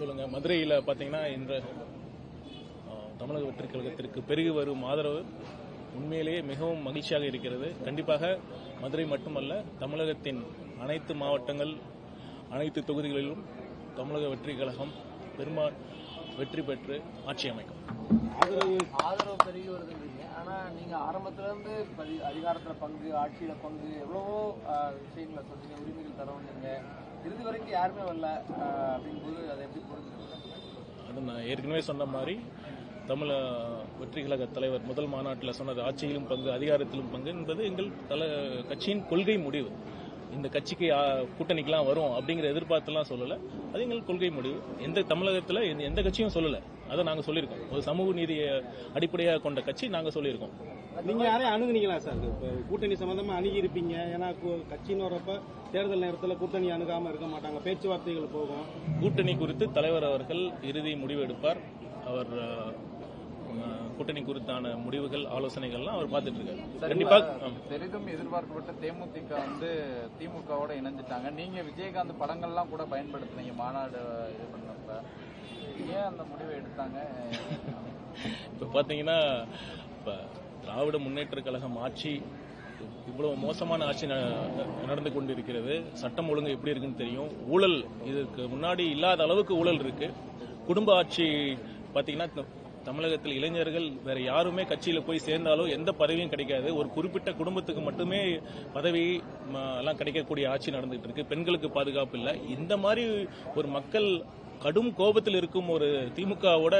சொல்லுங்க. மதுரையில் பார்த்தீங்கன்னா இந்த தமிழக வெற்றி கழகத்திற்கு பெருகி வரும் ஆதரவு உண்மையிலேயே மிகவும் மகிழ்ச்சியாக இருக்கிறது. கண்டிப்பாக மதுரை மட்டுமல்ல தமிழகத்தின் அனைத்து மாவட்டங்கள் அனைத்து தொகுதிகளிலும் தமிழக வெற்றி கழகம் பெருமா வெற்றி பெற்று ஆட்சி அமைக்கும். ஆதரவு பெருகி வருதுன்றீங்க ஆனா நீங்க ஆரம்பத்துல இருந்து பதி- அதிகாரத்துல பங்கு ஆட்சியில பங்கு எவ்வளவோ விஷயங்களை சொன்னீங்க உரிமைகள் தரவீங்க இறுதி வரைக்கும் யாருமே வரல அப்படிங்கும்போது அதை எப்படி அது நான் ஏற்கனவே சொன்ன மாதிரி தமிழ வெற்றி கழக தலைவர் முதல் மாநாட்டில் சொன்னது ஆட்சியிலும் பங்கு அதிகாரத்திலும் பங்கு என்பது எங்கள் தல கட்சியின் கொள்கை முடிவு. இந்த கட்சிக்கு கூட்டணிக்கெல்லாம் வரும் அப்படிங்கிற எதிர்பார்த்தெல்லாம் சொல்லலை. அது எங்கள் கொள்கை முடிவு. எந்த தமிழகத்தில் எந்த- எந்த கட்சியும் சொல்லலை. அதை நாங்கள் சொல்லியிருக்கோம். ஒரு சமூக நீதியை அடிப்படையாக கொண்ட கட்சி நாங்கள் சொல்லியிருக்கோம். நீங்க யாரையும் அணுகுனீங்களா சார்? கூட்டணி சம்பந்தமா அணுகி இருப்பீங்க ஏன்னா கட்சின்னு வரப்ப தேர்தல் நேரத்துல கூட்டணி அணுகாம இருக்க மாட்டாங்க. பேச்சுவார்த்தைகள் போகும். கூட்டணி குறித்து தலைவர் அவர்கள் இறுதி முடிவு எடுப்பார். அவர் கூட்டணி குறித்தான முடிவுகள் ஆலோசனைகள்லாம் அவர் பார்த்துட்டு இருக்காரு கண்டிப்பாக ஆம். பெரிதும் எதிர்பார்க்கப்பட்ட தேமுதிக வந்து திமுகவோட இணைஞ்சிட்டாங்க. நீங்க விஜயகாந்த் படங்கள்லாம் கூட பயன்படுத்துனீங்க மாநாடு இது பண்ணப்ப. ஏன் அந்த முடிவை எடுத்தாங்க? இப்போ பார்த்தீங்கன்னா இப்போ திராவிட முன்னேற்ற கழகம் ஆட்சி இவ்வளவு மோசமான ஆட்சி நடந்து கொண்டிருக்கிறது. சட்டம் ஒழுங்கு எப்படி இருக்குன்னு தெரியும். ஊழல் இதற்கு முன்னாடி இல்லாத அளவுக்கு ஊழல் இருக்கு. குடும்ப ஆட்சி பார்த்தீங்கன்னா தமிழகத்தில் இளைஞர்கள் வேற யாருமே கட்சியில போய் சேர்ந்தாலோ எந்த பதவியும் கிடைக்காது. ஒரு குறிப்பிட்ட குடும்பத்துக்கு மட்டுமே பதவி எல்லாம் கிடைக்கக்கூடிய ஆட்சி நடந்துட்டு இருக்கு. பெண்களுக்கு பாதுகாப்பு இல்லை. இந்த மாதிரி ஒரு மக்கள் கடும் கோபத்தில் இருக்கும் ஒரு திமுகவோட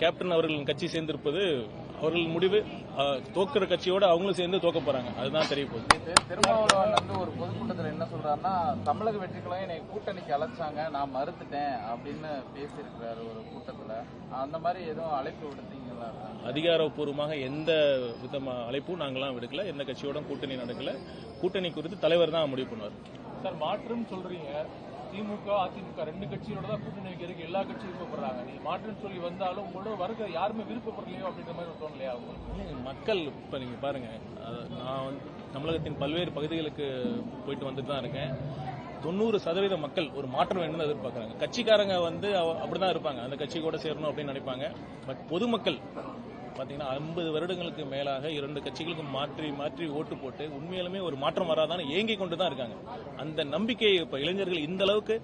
கேப்டன் அவர்களின் கட்சி சேர்ந்திருப்பது அவர்கள் முடிவு தோக்குற கட்சியோட அவங்களும் சேர்ந்து தோக்க போறாங்க. அதுதான் தெரிய போகுது. திரு- திருமாவளவன் வந்து ஒரு பொதுக்கூட்டத்தில் என்ன சொல்றாருன்னா தமிழக வெற்றிகளையும் என்னை கூட்டணிக்கு அழைச்சாங்க நான் மறுத்துட்டேன் அப்படின்னு பேசியிருக்கிறாரு ஒரு கூட்டத்துல. அந்த மாதிரி எதுவும் அழைப்பு விடுத்தீங்களா? அதிகாரப்பூர்வமாக எந்த விதமா அழைப்பும் நாங்களாம் விடுக்கல. எந்த கட்சியோட கூட்டணி நடக்கல. கூட்டணி குறித்து தலைவர் தான் முடிவு பண்ணுவார். சார் மாற்றம் சொல்றீங்க. திமுக அதிமுக ரெண்டு கட்சியோட தான் கூட்டணி வைக்கிறதுக்கு எல்லா கட்சியும் விருப்பப்படுறாங்க. நீங்க மாற்றுன்னு சொல்லி வந்தாலும் உங்களோட வருக யாருமே விருப்பப்படலையோ அப்படின்ற மாதிரி தோணலையா உங்களுக்கு? மக்கள் இப்ப நீங்க பாருங்க. நான் வந்து தமிழகத்தின் பல்வேறு பகுதிகளுக்கு போயிட்டு வந்துட்டு தான் இருக்கேன். தொண்ணூறு சதவீத மக்கள் ஒரு மாற்றம் வேணும்னு எதிர்பார்க்கறாங்க. கட்சிக்காரங்க வந்து அவ- அப்படிதான் இருப்பாங்க. அந்த கட்சி கூட சேரணும் அப்படின்னு நினைப்பாங்க. பட் பொதுமக்கள் பாத்தீங்கன்னா ஐம்பது வருடங்களுக்கு மேலாக இரண்டு கட்சிகளுக்கும் மாற்றி மாற்றி ஓட்டு போட்டு உண்மையிலுமே ஒரு மாற்றம் வராதான்னு ஏங்கி கொண்டு தான் இருக்காங்க. அந்த நம்பிக்கையை இப்ப இளைஞர்கள் இந்த அளவுக்கு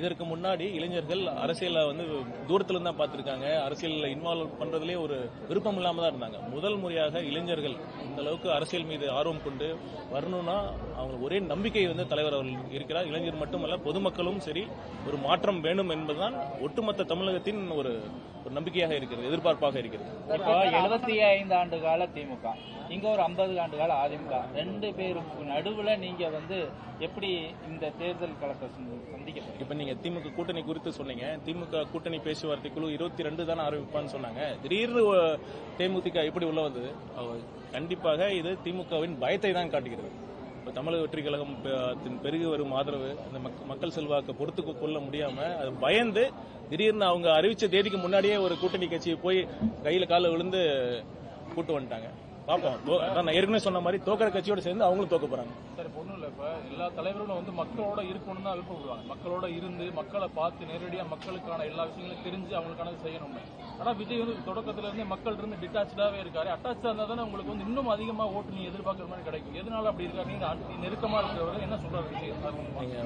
இதற்கு முன்னாடி இளைஞர்கள் அரசியல வந்து தூரத்துல தான் பார்த்திருக்காங்க. அரசியல்ல இன்வால்வ் பண்றதுலயே ஒரு விருப்பம் இல்லாம தான் இருந்தாங்க. முதல் முறையாக இளைஞர்கள் இந்த அளவுக்கு அரசியல் மீது ஆர்வம் கொண்டு வரணும்னா அவங்க ஒரே நம்பிக்கை வந்து தலைவர் அவர்கள் இருக்கிறார். இளைஞர் மட்டுமல்ல பொதுமக்களும் சரி ஒரு மாற்றம் வேண்டும் என்பதுதான் ஒட்டுமொத்த தமிழகத்தின் ஒரு ஒரு நம்பிக்கையாக இருக்கிறது எதிர்பார்ப்பாக இருக்கிறது. இப்போ எழுபத்தி ஐந்து ஆண்டு கால திமுக. இங்க ஒரு ஐம்பது ஆண்டு கால அதிமுக. ரெண்டு பேருக்கு நடுவுல நீங்க வந்து எப்படி இந்த தேர்தல் களத்தை சந்திக்க இப்ப நீங்க திமுக கூட்டணி குறித்து சொன்னீங்க. திமுக கூட்டணி பேச்சுவார்த்தை குழு இருபத்தி ரெண்டு தானே ஆரம்பிப்பான்னு சொன்னாங்க. திடீர்னு தேமுதிக எப்படி உள்ள வந்தது. கண்டிப்பாக இது திமுகவின் பயத்தை தான் காட்டுகிறது. இப்போ தமிழக வெற்றி கழகம் பெருகி வரும் ஆதரவு அந்த மக்கள் செல்வாக்கை பொறுத்து கொள்ள முடியாம அது பயந்து திடீர்னு அவங்க அறிவிச்ச தேதிக்கு முன்னாடியே ஒரு கூட்டணி கட்சியை போய் கையில் காலில் விழுந்து கூட்டு வந்துட்டாங்க. அதான் நான் ஏற்கனவே சொன்ன மாதிரி தோக்கிற கட்சியோட சேர்ந்து அவங்களும் தோக்க போறாங்க. சார் ஒன்றும் இல்லை. இப்போ எல்லா தலைவர்களும் வந்து மக்களோட இருக்கணும்னு தான் விருப்பப்படுவாங்க மக்களோட இருந்து மக்களை பார்த்து நேரடியாக மக்களுக்கான எல்லா விஷயங்களையும் தெரிஞ்சு அவங்களுக்கானது செய்யணும்னு. ஆனால் விஜய் வந்து தொடக்கத்துல இருந்தே மக்கள் இருந்து டிட்டாச்சாவே இருக்காரு. அட்டாச்சா இருந்தால் தானே உங்களுக்கு வந்து இன்னும் அதிகமாக ஓட்டு நீ எதிர்பார்க்குற மாதிரி கிடைக்கும். எதனால அப்படி இருக்காரு நீங்க அ- நெருக்கமா இருக்கிறவர் என்ன சொல்றாரு விஜய் அது உண்மை. நீங்க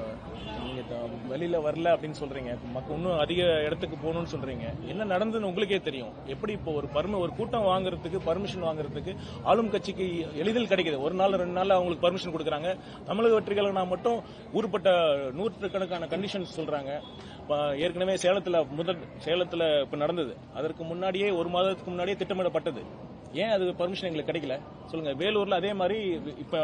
நீங்க த- வெளியில வரல அப்படின்னு சொல்றீங்க. இப்ப மக்கள் இன்னும் அதிக இடத்துக்கு போகணும்னு சொல்றீங்க. என்ன நடந்ததுன்னு உங்களுக்கே தெரியும். எப்படி இப்போ ஒரு பர்ம ஒரு கூட்டம் வாங்குறதுக்கு பர்மிஷன் வாங்குறதுக்கு ஆளும் கட்சிக்கு எளிதில் கிடைக்குது. ஒரு நாள் ரெண்டு நாள் அவங்களுக்கு பர்மிஷன் கொடுக்குறாங்க. தமிழக வெற்றிகளுக்கு மட்டும் ஊர்பட்ட நூற்றுக்கணக்கான கண்டிஷன்ஸ் சொல்றாங்க. ஏற்கனவே சேலத்தில் முதல் சேலத்தில் இப்போ நடந்தது. அதற்கு முன்னாடியே ஒரு மாதத்துக்கு முன்னாடியே திட்டமிடப்பட்டது. ஏன் அது பர்மிஷன் எங்களுக்கு கிடைக்கல? சொல்லுங்க வேலூர்ல அதே மாதிரி இப்ப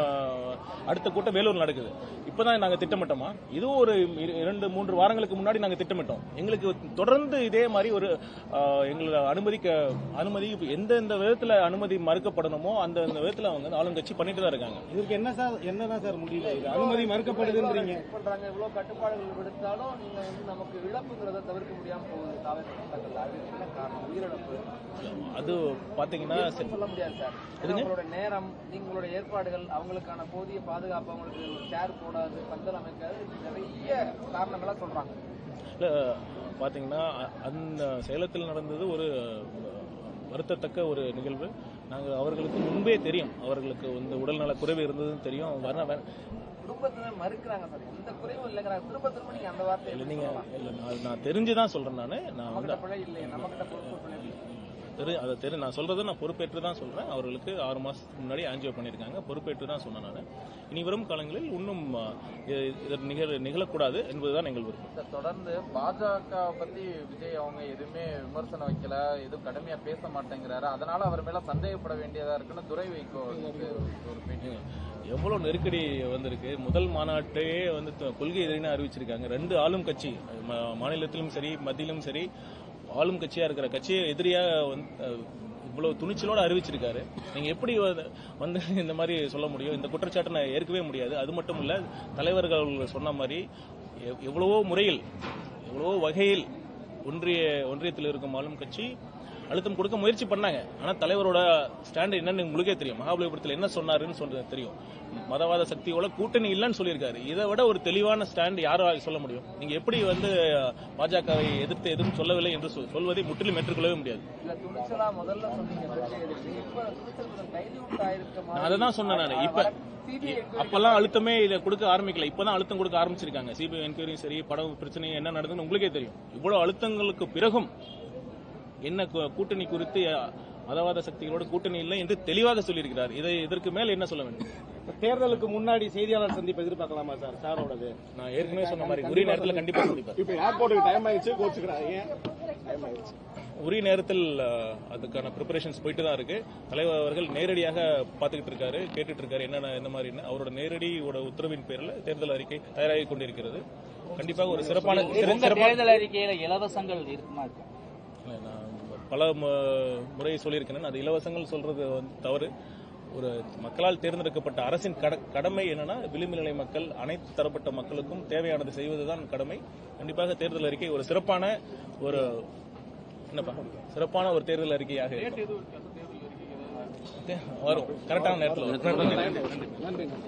அடுத்த கூட்டம் வேலூர் நடக்குது. இப்பதான் நாங்க திட்டமிட்டோமா? இதுவும் ஒரு இர- இரண்டு மூன்று வாரங்களுக்கு முன்னாடி நாங்க திட்டமிட்டோம். எங்களுக்கு தொடர்ந்து இதே மாதிரி ஒரு எங்களை அனுமதிக்க அனுமதி இப்ப எந்த எந்த விதத்துல அனுமதி மறுக்கப்படணுமோ அந்த விதத்துல அவங்க வந்து ஆளுங்கட்சி பண்ணிட்டு தான் இருக்காங்க. இதற்கு என்ன சார் என்னதான் சார் முடிவு இது அனுமதி மறுக்கப்படுதுன்றீங்க. பண்றாங்க இவ்வளவு கட்டுப்பாடுகள் விடுத்தாலும் நீங்க வந்து நமக்கு இழப்புங்கிறத தவிர்க்க முடியாம போகுது. அது என்ன காரணம்? உயிரிழப்பு. அது பாத்தீங்கன்னா சரி, சொல்ல முடியாது சார். உங்களோட நேரம் நீங்களோட ஏற்பாடுகள் அவங்களுக்கான போதிய பாதுகாப்பு அவங்களுக்கு சேர் போடாது பந்தல் அமைக்காது நிறைய காரணங்களா சொல்றாங்க. இல்ல பாத்தீங்கன்னா அ- அந்த சேலத்தில் நடந்தது ஒரு வருத்தத்தக்க ஒரு நிகழ்வு. நாங்கள் அவர்களுக்கு முன்பே தெரியும். அவர்களுக்கு வந்து உடல்நல குறைவு இருந்ததுன்னு தெரியும். வர குடும்பத்தினர் மறுக்கிறாங்க சார். எந்த குறைவும் இல்லைங்கிறாங்க திரும்ப திரும்ப நீங்க அந்த வார்த்தையை இல்ல நீங்க? இல்ல நான் தெரிஞ்சுதான் சொல்றேன் நானு. நான் வந்து இல்லை நம்மகிட்ட பொறுப்பு. தெரி அதை தெரி நான் சொல்றது நான் பொறுப்பேற்று தான் சொல்றேன். அவர்களுக்கு ஆறு மாசத்துக்கு முன்னாடி ஆன்ஜியோ பண்ணியிருக்காங்க. பொறுப்பேற்று தான் சொன்னேன் நான். இனி வரும் காலங்களில் இன்னும் இது- நிகழ நிகழக்கூடாது என்பதுதான் எங்கள் விருப்பம். சார், தொடர்ந்து பாஜக பத்தி விஜய் அவங்க எதுவுமே விமர்சனம் வைக்கல எதுவும் கடுமையா பேச மாட்டேங்கிறாரு. அதனால அவர் மேல சந்தேகப்பட வேண்டியதா இருக்குன்னு துரை வைகோ வந்து ஒரு பேட்டி. எவ்வளவு நெருக்கடி வந்திருக்கு. முதல் மாநாட்டையே வந்து கொள்கை எதிரின்னு அறிவிச்சிருக்காங்க. ரெண்டு ஆளும் கட்சி மாநிலத்திலும் சரி மத்தியிலும் சரி ஆளும் கட்சியா இருக்கிற கட்சியை எதிரியா வந்து இவ்வளோ இவ்வளவு துணிச்சலோட அறிவிச்சிருக்காரு. நீங்க எப்படி வந்து- வந்து இந்த மாதிரி சொல்ல முடியும்? இந்த குற்றச்சாட்டை நான் ஏற்கவே முடியாது. அது மட்டும் இல்ல தலைவர்கள் சொன்ன மாதிரி எவ்- எவ்வளவோ முறையில் எவ்வளவோ வகையில் ஒன்றிய ஒன்றியத்தில் இருக்கும் ஆளும் கட்சி அழுத்தம் கொடுக்க முயற்சி பண்ணாங்க. ஆனா தலைவரோட ஸ்டாண்ட் என்னன்னு உங்களுக்கே தெரியும். மகாபலிபுரத்தில் என்ன சொன்னாருன்னு சொல்றது தெரியும். மதவாத சக்தியோட கூட்டணி இல்லைன்னு சொல்லியிருக்காரு. இதை விட ஒரு தெளிவான ஸ்டாண்ட் யாரால் சொல்ல முடியும்? நீங்க எப்படி வந்து பாஜகவை எதிர்த்து எதுவும் சொல்லவில்லை என்று சொல்- சொல்வதை முற்றிலும் ஏற்றுக்கொள்ளவே முடியாது. அதை தான் சொன்னேன் நான். இப்ப அப்பெல்லாம் அழுத்தமே இதை கொடுக்க ஆரம்பிக்கல. இப்பதான் அழுத்தம் கொடுக்க ஆரம்பிச்சிருக்காங்க. சிபிஐ என்கொயரியும் சரி படம் பிரச்சனை என்ன நடந்ததுன்னு உங்களுக்கே தெரியும். இவ்வளவு அழுத்தங்களுக்கு பிறகும் என்ன கூட்டணி குறித்து மதவாத சக்திகளோட கூட்டணி இல்லை என்று தெளிவாக சொல்லியிருக்கிறார். இதை இதற்கு மேல் என்ன சொல்ல வேண்டும்? தேர்தலுக்கு முன்னாடி செய்தியாளர் சந்திப்பு எதிர்பார்க்கலாமா சார்? சாரோடது. நான் ஏற்கனவே சொன்ன மாதிரி உரிய நேரத்தில் கண்டிப்பா சந்திப்பார் இப்ப ஏர்போர்ட்டுக்கு டைம் ஆயிடுச்சு கோச்சுக்கிறாங்க டைம் ஆயிடுச்சு. உரிய நேரத்தில் அதுக்கான ப்ரிப்பரேஷன்ஸ் போயிட்டு தான் இருக்கு. தலைவர் அவர்கள் நேரடியாக பார்த்துக்கிட்டு இருக்காரு கேட்டுட்டு இருக்காரு. என்னென்ன என்ன மாதிரின்னு அவரோட நேரடியோட உத்தரவின் பேரில் தேர்தல் அறிக்கை தயாராகி கொண்டிருக்கிறது. கண்டிப்பாக ஒரு சிறப்பான தேர்தல் அறிக்கையில இலவசங்கள் இருக்குமா? பல முறை சொல்லியிருக்கிறேன். அது இலவசங்கள் சொல்றது வந்து தவறு. ஒரு மக்களால் தேர்ந்தெடுக்கப்பட்ட அரசின் கட- கடமை என்னன்னா விளிம்பு நிலை மக்கள் அனைத்து தரப்பட்ட மக்களுக்கும் தேவையானது செய்வதுதான் கடமை. கண்டிப்பாக தேர்தல் அறிக்கை ஒரு சிறப்பான ஒரு என்னப்பா? சிறப்பான ஒரு தேர்தல் அறிக்கையாக வரும். கரெக்டான நேரத்தில்